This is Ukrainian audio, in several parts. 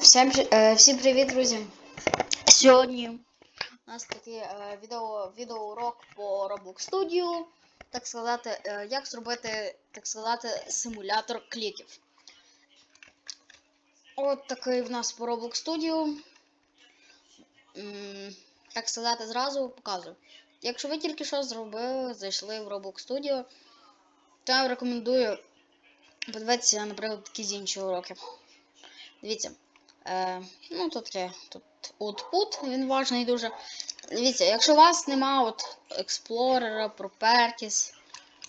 Всім, е, всім привіт, друзі! Сьогодні у нас такий е, відео, відеоурок по Roblox Studio. Так сказати, е, як зробити, так сказати, симулятор кліків. От такий в нас по Roblox Studio. Так сказати, зразу показую. Якщо ви тільки що зробили, зайшли в Roblox Studio, то я вам рекомендую подивитися, наприклад, якісь інші уроки. Дивіться. Е, ну, тут таке, тут output, він важний дуже. Дивіться, якщо у вас нема от Explorer, Properties,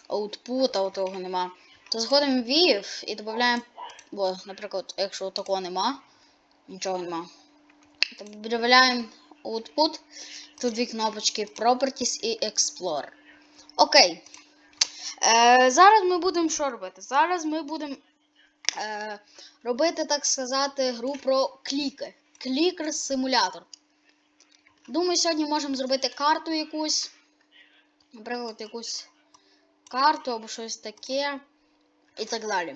Output, а того нема, то заходимо в View і додаємо, бо, наприклад, якщо такого нема, нічого нема, то додаємо Output, тут дві кнопочки Properties і Explorer. Окей. Е, зараз ми будемо що робити? Зараз ми будемо е, робити, так сказати, гру про кліки. Клікер симулятор. Думаю, сьогодні можемо зробити карту якусь. Наприклад, якусь карту або щось таке. І так далі.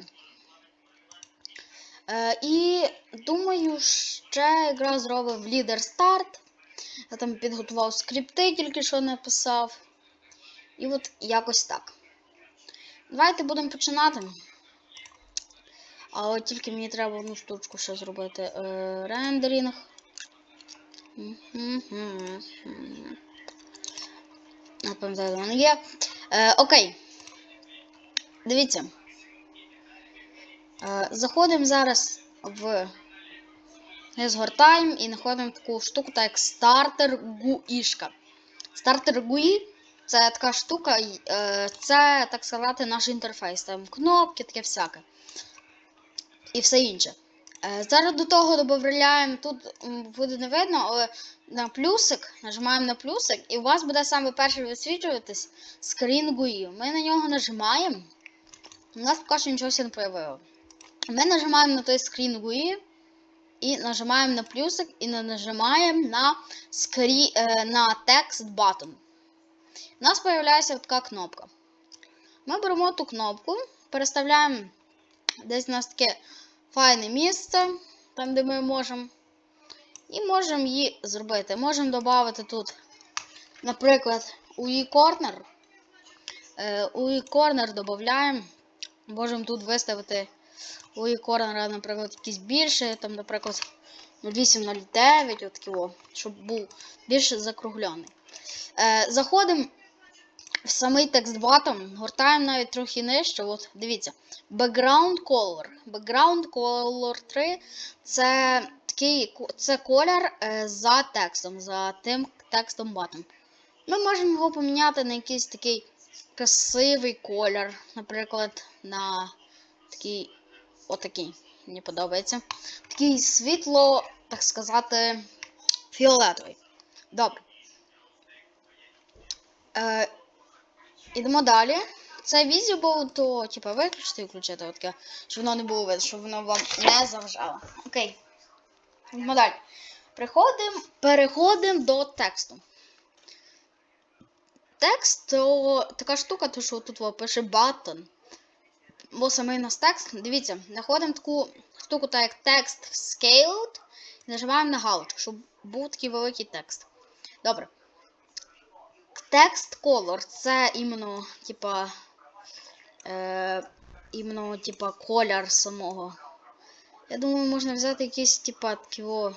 Е, і думаю, ще якраз зробив лідер старт. Я там підготував скрипти, тільки що написав. І от якось так. Давайте будемо починати. А от тільки мені треба одну штучку ще зробити. Е, рендеринг. Не пам'ятаю, де воно є. Е, окей. Дивіться. Е, заходимо зараз в. Згортаємо і знаходимо таку штуку, так як стартер GUI. Стартер GUI це така штука, е, це, так сказати, наш інтерфейс. Там кнопки, таке всяке і все інше. Е, Зараз до того додаємо, тут буде не видно, але на плюсик, нажимаємо на плюсик, і у вас буде саме перший висвітлюватись скрін GUI. Ми на нього нажимаємо. У нас поки що нічого не появило. Ми нажимаємо на той скрін GUI і нажимаємо на плюсик і нажимаємо на, скрі, е, на текст button. У нас з'являється така кнопка. Ми беремо ту кнопку, переставляємо десь у нас таке файне місце, там де ми можемо. І можемо її зробити. Можемо додати тут, наприклад, UI Corner. Е, UI Corner додаємо. Можемо тут виставити UI Corner, наприклад, якийсь більше, там, наприклад, 0809, от о, щоб був більш закруглений. Е, заходимо в самий текст батом, гортаємо навіть трохи нижче. От, дивіться. Background color. Background color 3 це такий це колір е, за текстом, за тим текстом батом. Ми можемо його поміняти на якийсь такий красивий колір. Наприклад, на такий отакий. Мені подобається. Такий світло, так сказати, фіолетовий. Добре. Е, Ідемо далі. Це відео було, то типа виключити і включити таке, щоб воно не було видно, щоб воно вам не заважало. Окей. Ідемо далі. Приходимо, переходимо до тексту. Текст то така штука, то що тут пише button. Бо саме у нас текст. Дивіться, знаходимо таку штуку, так як текст scaled, і нажимаємо на галочку, щоб був такий великий текст. Добре. Текст color це іменно, типа, е, іменно, типа, колір самого. Я думаю, можна взяти якийсь, типа, такого,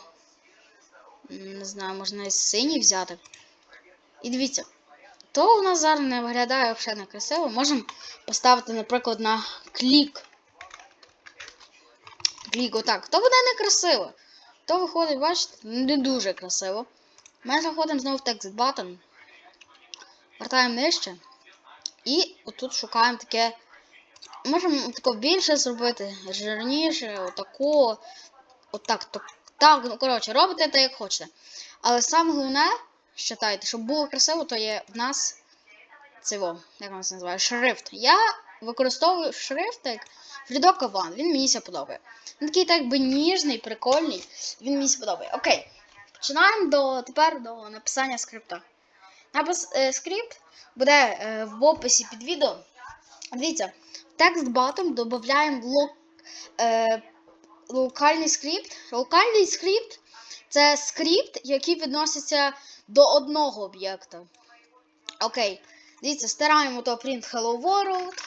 не знаю, можна і синій взяти. І дивіться, то у нас зараз не виглядає взагалі не красиво. Можемо поставити, наприклад, на клік. Клік, отак. То буде не красиво. То виходить, бачите, не дуже красиво. Ми заходимо знову в текст button. Вертаємо нижче. І отут шукаємо таке. Можемо тако більше зробити, жирніше, отако. Отак, так, так, ну коротше, робите так, як хочете. Але саме головне, считайте, щоб було красиво, то є в нас цього, як воно це називає, шрифт. Я використовую шрифт як Фрідока Ван, він мені ся подобає. Він такий так би ніжний, прикольний, він мені ся подобає. Окей. Починаємо до, тепер до написання скрипта. Напис е, скрипт буде е, в описі під відео. Дивіться, в текст батом додаємо блок. Е, локальний скрипт. Локальний скрипт це скрипт, який відноситься до одного об'єкта. Окей. Дивіться, стираємо то print Hello World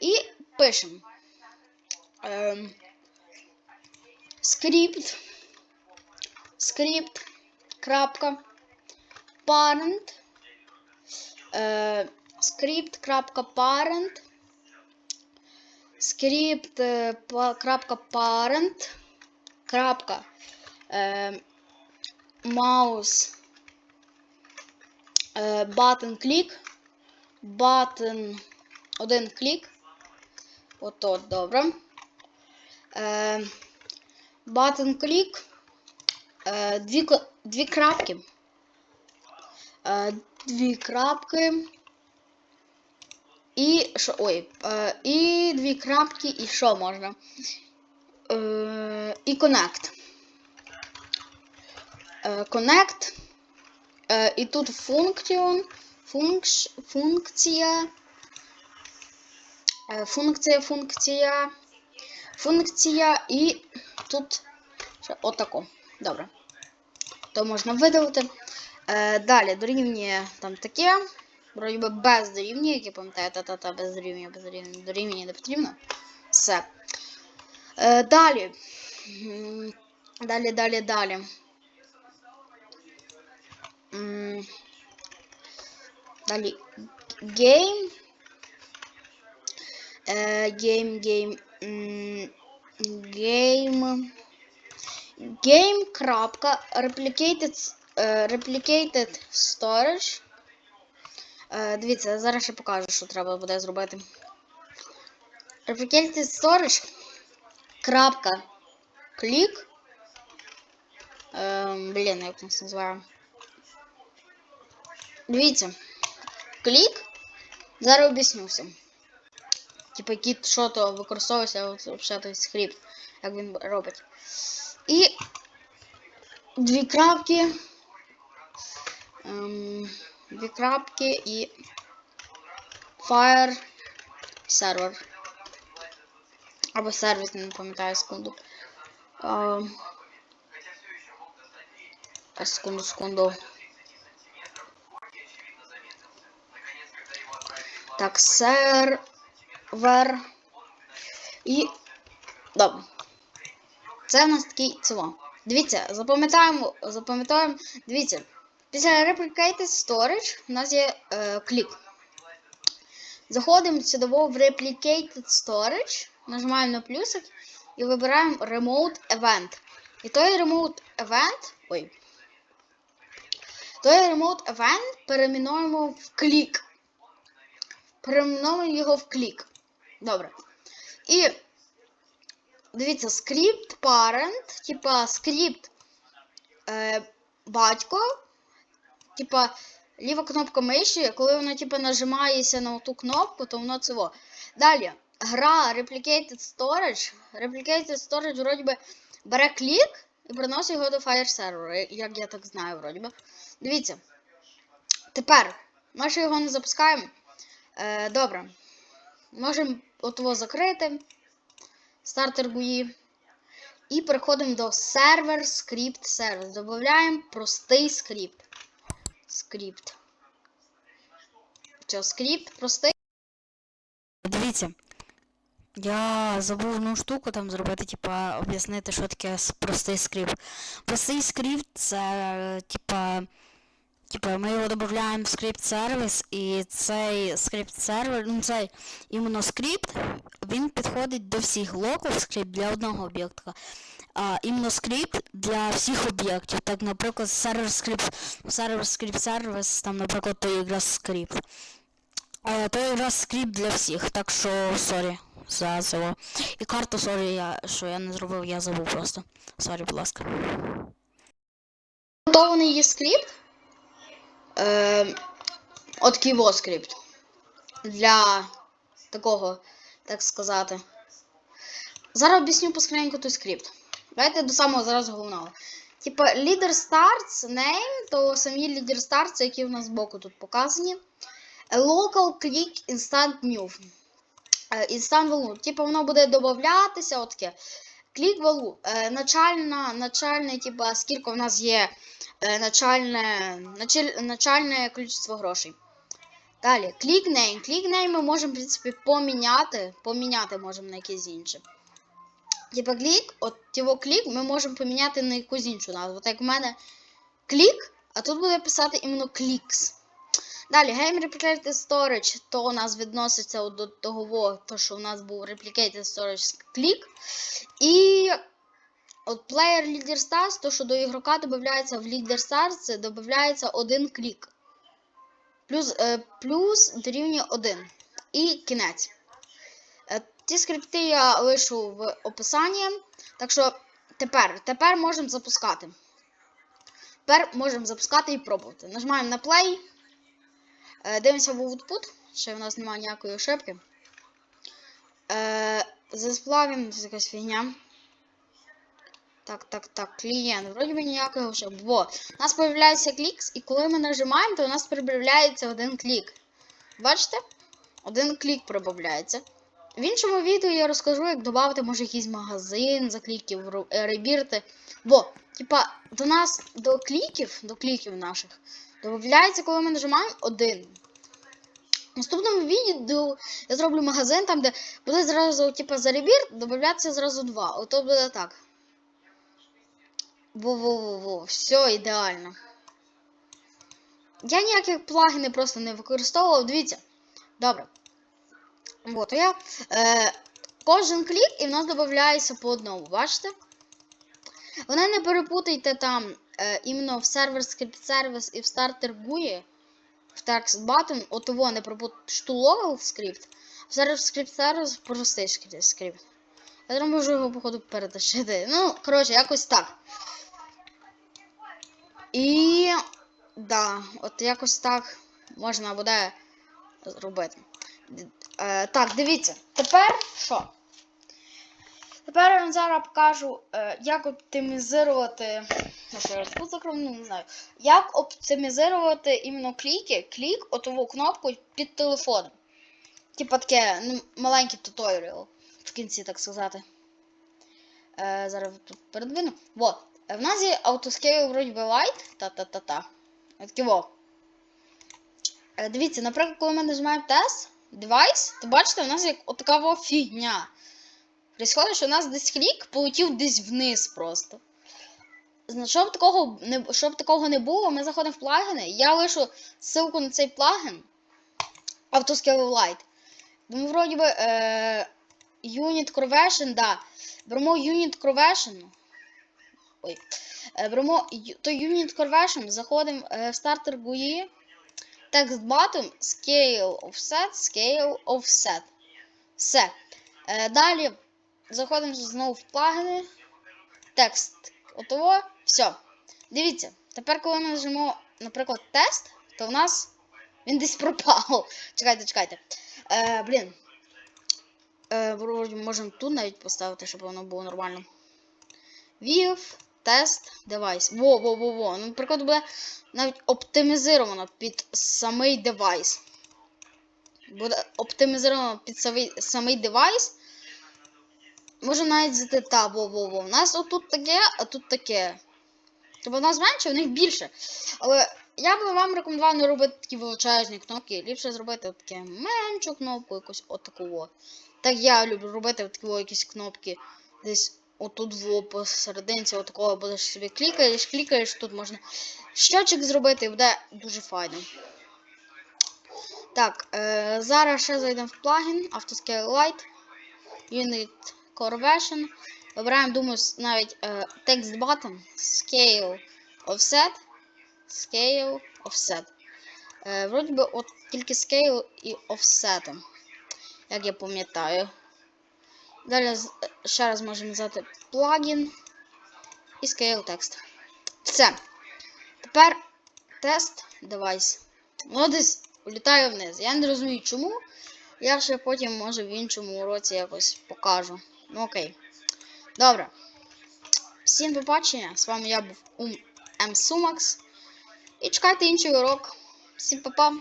і пишемо. Ем, скрипт. Скрипт. Крапка. Parent. Е, скрипт. Крапка. Скрипт. е. Е, button клік. Button. Один клік. Ото, добре. Button. Е, дві, дві крапки. Е, дві крапки. І що. Ой. Е, і дві крапки, і що можна? Е, і connect. Connect. І тут функціон. Функш, функція. Функція, функція. Функція і тут ще отако. Добре. То можна видалити. Е, далі дорівнює там таке. Вроді би без дорівнює, як я пам'ятаю, та-та-та, без дорівнює, без дорівнює, дорівнює не потрібно. Все. Е, далі. Далі, далі, далі. Далі. Game. Е, Game, game. м, Game. Replicated, replicated storage. Е, Дивіться, зараз ще покажу, що треба буде зробити. Replicated storage. Крапка. Клік. Ем, блін, як це називає. Дивіться. Клік. Зараз об'ясню всім. Типа, які що то використовується взагалі той скрипт, як він робить. І дві крапки. Ем, дві крапки і Fire сервер. Або сервіс, не пам'ятаю секунду. Ем, секунду, секунду. Так, сервер. І. Добре. Це в нас такий цього. Дивіться, запам'ятаємо, запам'ятаємо. Дивіться. Після Replicated Storage у нас є е, клік. Заходимо сюди в Replicated Storage, нажимаємо на плюсик і вибираємо Remote Event. І той Remote Event. Ой. Той Remote Event перейменуємо в клік. Перейменуємо його в клік. Добре. І дивіться, скрипт parent, типа скрипт е, батько, типа ліва кнопка миші, коли вона типа нажимається на ту кнопку, то воно цього. Далі, гра Replicated Storage. Replicated Storage вроді би бере клік і приносить його до Fire Server, як я так знаю, вроді би. Дивіться. Тепер ми ще його не запускаємо. Е, добре. Можемо от його закрити. Стартер GUI. І переходимо до сервер скрипт сервіс. Додаємо простий скрипт. Скрипт. Що, скрипт простий? Дивіться. Я забув одну штуку там зробити, типа, об'яснити, що таке простий скрипт. Простий скрипт це, типа, типа, ми його додаємо в скрипт сервіс, і цей скрипт сервер, ну цей іменно скрипт, він підходить до всіх локал скрипт для одного об'єкта. А іменно скрипт для всіх об'єктів. Так, наприклад, сервер скрипт, сервер скрипт сервіс, там, наприклад, то якраз скрипт. А, то якраз скрипт для всіх, так що сорі за цього. І карту, сорі, я, що я не зробив, я забув просто. Сорі, будь ласка. Готований є скрипт. Е, от ківо скрипт. Для такого, так сказати. Зараз об'ясню поскоренько той скрипт. Давайте до самого зараз головного. Типа leader starts name, то самі leader starts, які в нас збоку тут показані. Local click instant new. Е, Instant value. Типа воно буде додатися, отаке. Клік value. Е, начальна, начальне, типа, скільки в нас є е, начальне, началь, начальне кількість грошей. Далі, клік name. Клік name ми можемо, в принципі, поміняти. Поміняти можемо на якесь інше. Типа клік, от його клік ми можемо поміняти на якусь іншу назву. Так як в мене клік, а тут буде писати іменно клікс. Далі, Game Replicated Storage, то у нас відноситься до того, то, що у нас був Replicated Storage клік. І от Player Leader Stars, то, що до ігрока додається в Leader Stars, це додається один клік. Плюс, е, плюс дорівнює 1. І кінець. Ті скрипти я лишу в описанні. Так що тепер, тепер можемо запускати. Тепер можемо запускати і пробувати. Нажимаємо на play. Е, дивимося в output. Ще в нас немає ніякої ошибки. Е, засплавим якась фігня. Так, так, так, клієнт. Вроді би ніякої ошибки. Во. У нас появляється клікс, і коли ми нажимаємо, то у нас прибавляється один клік. Бачите? Один клік прибавляється. В іншому відео я розкажу, як додати, може, якийсь магазин за кліків, е, ребірти. Бо, типа, до нас, до кліків, до кліків наших, додається, коли ми нажимаємо один. В наступному відео я зроблю магазин, там, де буде зразу, типа, за ребір, додатися зразу два. Ото буде так. Во-во-во-во, все ідеально. Я ніяких плагінів просто не використовував. Дивіться. Добре. Вот, я. Е, кожен клік і в нас додається по одному, бачите? Вони не перепутайте там е, іменно в сервер скрипт сервіс і в стартер GUI, в text button, от того не перепутайте штуловий скрипт, в сервер скрипт сервіс простий скрипт. Я думаю, можу його, походу, перетащити. Ну, коротше, якось так. І. Да, от якось так можна буде зробити. Е, так, дивіться. Тепер що? Тепер я вам зараз покажу, е, як оптимізувати. Що я закрив, ну, не знаю. Як оптимізувати іменно кліки, клік, отову кнопку під телефоном. Типа таке ну, маленький туторіал в кінці, так сказати. Е, зараз тут передвину. Вот. В нас є автоскейл вроді би light. Та-та-та-та. Таке во. Е, Дивіться, наприклад, коли ми нажимаємо тест, девайс, то бачите, у нас є отака фігня. Происходить, що у нас десь клік полетів десь вниз просто. Щоб такого не, щоб такого не було, ми заходимо в плагіни. Я лишу ссылку на цей плагін. Autoscale Light. Думаю, вроді би. Е, Unit Correlation, да. Беремо Unit Correlation. Ой. Е, беремо ю- то Unit Correlation, заходимо е, в стартер GUI. Text button, Scale Offset, Scale Offset. Все. Е, далі заходимо знову в плагіни. Текст. Отого. Все. Дивіться. Тепер, коли ми нажмемо, наприклад, тест, то в нас він десь пропав. Чекайте, чекайте. Е, блін. Е, можемо тут навіть поставити, щоб воно було нормально. View, тест, девайс. Во, во, во, во. Ну, наприклад, буде навіть оптимізовано під самий девайс. Буде оптимізовано під самий, самий девайс. Може навіть взяти та, во, во, во. У нас отут таке, а тут таке. Тобто в нас менше, у них більше. Але я би вам рекомендував не робити такі величезні кнопки. Ліпше зробити таке меншу кнопку, якусь отаку. Так я люблю робити такі якісь кнопки десь отут во посерединці отакого будеш собі клікаєш, клікаєш, тут можна щочик зробити і буде дуже файно. Так, е, зараз ще зайдемо в плагін Autoscale Light, Unit Correlation. Вибираємо, думаю, навіть е, Text Button, Scale Offset, Scale Offset. Е, вроді би от тільки Scale і Offset, як я пам'ятаю. Далі ще раз можемо взяти плагін і Scale Text. Все. Тепер тест девайс. Воно десь улітає вниз. Я не розумію чому. Я ще потім, може, в іншому уроці якось покажу. Ну окей. Добре. Всім побачення. З вами я був Ум М. Сумакс. І чекайте інший урок. Всім па-па.